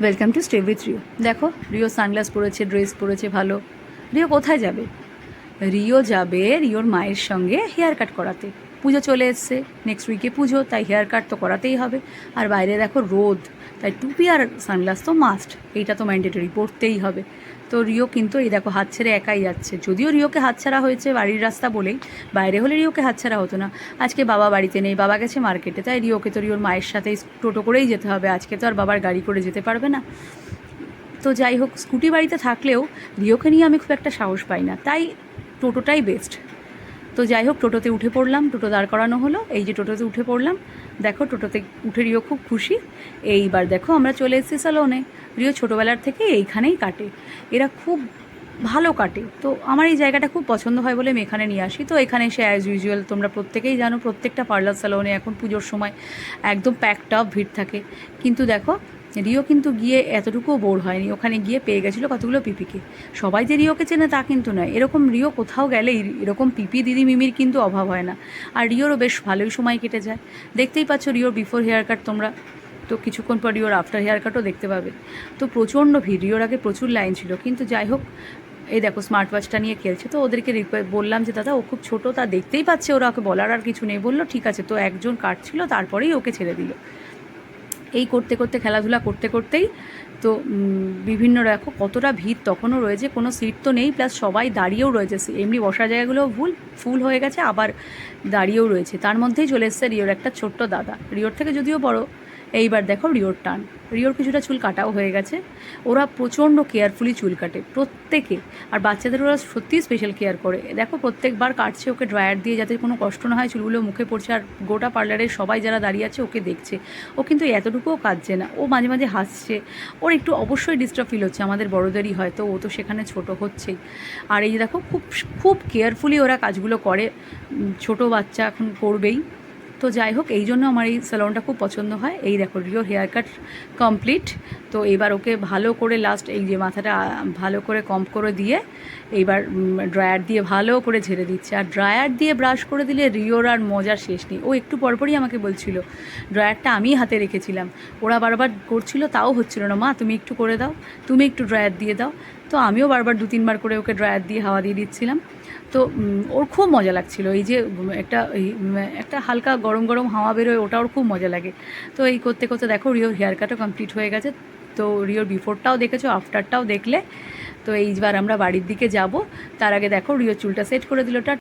Welcome to stay with Rio দেখো Rio sunglass পরেছে dress পরেছে, ভালো। রিও কোথায় যাবে? রিও যাবে রিওর মায়ের সঙ্গে হেয়ার কাট করাতে। পুজো চলে এসছে। নেক্সট উইকে পুজো, তাই হেয়ার কাট তো করাতেই হবে। আর বাইরে দেখো রোদ, তাই টুপি আর সানগ্লাস তো মাস্ট এইটা তো ম্যান্ডেটরি পরতেই হবে। তো রিও কিন্তু এই দেখো হাত ছেড়ে একাই যাচ্ছে। যদিও রিওকে হাতছাড়া হয়েছে বাড়ির রাস্তা বলেই, বাইরে হলে রিওকে হাতছাড়া হতো না। আজকে বাবা বাড়িতে নেই, বাবা গেছে মার্কেটে তাই রিওকে তো রিওর মায়ের সাথে টোটো করেই যেতে হবে। আজকে তো আর বাবার গাড়ি করে যেতে পারবে না। তো যাই হোক, স্কুটি বাড়িতে থাকলেও রিওকে নিয়ে আমি খুব একটা সাহস পাই না। তাই টোটোটাই বেস্ট তো যাই হোক, টোটোতে উঠে পড়লাম, টোটো দাঁড় করানো হলো, এই যে টোটোতে উঠে পড়লাম, দেখো টোটোতে উঠে রিও খুব খুশি। এইবার দেখো আমরা চলে এসেছি স্যালনে রিও ছোটোবেলার থেকে এইখানেই কাটে। এরা খুব ভালো কাটে। তো আমার এই জায়গাটা খুব পছন্দ হয় বলে আমি এখানে নিয়ে আসি। তো এখানে এসে অ্যাজ ইউজুয়াল তোমরা প্রত্যেকেই জানো, প্রত্যেকটা পার্লার স্যালনে এখন পুজোর সময় একদম প্যাকড ভিড় থাকে। কিন্তু দেখো রিও কিন্তু গিয়ে এতটুকুও বোর হয়নি। ওখানে গিয়ে পেয়ে গেছিল কতগুলো পিপিকে। সবাই যে রিওকে চেনে তা কিন্তু নয়। এরকম রিও কোথাও গেলেই এরকম পিপি দিদি মিমির কিন্তু অভাব হয় না। আর রিওরও বেশ ভালোই সময় কেটে যায়। দেখতেই পাচ্ছ রিওর বিফোর হেয়ার কাট তোমরা। তো কিছুক্ষণ পর রিওর আফটার হেয়ার কাটও দেখতে পাবে। তো প্রচণ্ড ভিড়। রিওর আগে প্রচুর লাইন ছিল। কিন্তু যাই হোক, এই দেখো স্মার্ট ওয়াচটা নিয়ে খেলছে। তো ওদেরকে বললাম যে, দাদা, ও খুব ছোটো, তা দেখতেই পাচ্ছে ওরা। ওকে বলার আর কিছু নেই। বলল, ঠিক আছে। তো একজন কাটছিল, তারপরেই ওকে ছেড়ে দিল। এই করতে করতে, খেলাধুলা করতে করতেই তো বিভিন্ন দেখো কতটা ভিড় তখনও রয়েছে, কোনো সিট তো নেই, প্লাস সবাই দাঁড়িয়েও রয়েছে। এমনি বসার জায়গাগুলোও ভুল, ফুল হয়ে গেছে, আবার দাঁড়িয়েও রয়েছে। তার মধ্যেই চলে এসছে রিওর একটা ছোট্ট দাদা। রিওর থেকে যদিও বড় এইবার দেখো রিওর টান। রিওর কিছুটা চুল কাটাও হয়ে গেছে। ওরা প্রচণ্ড কেয়ারফুলি চুল কাটে প্রত্যেকে। আর বাচ্চাদের ওরা সত্যিই স্পেশাল কেয়ার করে। দেখো প্রত্যেকবার কাটছে ওকে ড্রায়ার দিয়ে যাতে কোনো কষ্ট না হয়, চুলগুলো মুখে পড়ছে আর গোটা পার্লারের সবাই যারা দাঁড়িয়ে আছে ওকে দেখছে। ও কিন্তু এতটুকুও কাঁদছে না। ও মাঝে মাঝে হাসছে। ওর একটু অবশ্যই ডিস্টার্ব ফিল হচ্ছে, আমাদের বড়োদেরই হয়তো ও তো সেখানে ছোট হচ্ছেই। আর এই দেখো, খুব খুব কেয়ারফুলি ওরা কাজগুলো করে। ছোট বাচ্চা এখন করবেই। তো যাই হোক, এই জন্য আমার এই স্যালনটা খুব পছন্দ হয়। এই দেখো, রিও হেয়ার কাট কমপ্লিট তো এবার ওকে ভালো করে লাস্ট এই যে মাথাটা, ভালো করে কম করে দিয়ে এইবার ড্রায়ার দিয়ে ভালো করে ঝেড়ে দিচ্ছে। আর ড্রায়ার দিয়ে ব্রাশ করে দিলে রিওর আর মজার শেষ নেই। ও একটু পরপরই আমাকে বলছিল ড্রায়ারটা আমি হাতে রেখেছিলাম। ওরা বারবার করছিল, তাও হচ্ছিল না। মা, তুমি একটু করে দাও। তুমি একটু ড্রায়ার দিয়ে দাও। তো আমিও বারবার দু তিনবার করে ওকে ড্রায়ার দিয়ে হাওয়া দিয়ে দিচ্ছিলাম। তো ওর খুব মজা লাগছিল। এই যে একটা একটা হালকা গরম গরম হাওয়া বেরোয়, ওটা ওর খুব মজা লাগে। তো এই করতে করতে দেখো, রিওর হেয়ার কাটও কমপ্লিট হয়ে গেছে। তো রিওর বিফোরটাও দেখেছ, আফটারটাও দেখলে। তো এইবার আমরা বাড়ির দিকে যাব। তার আগে দেখো, রিওর চুলটা সেট করে দিল।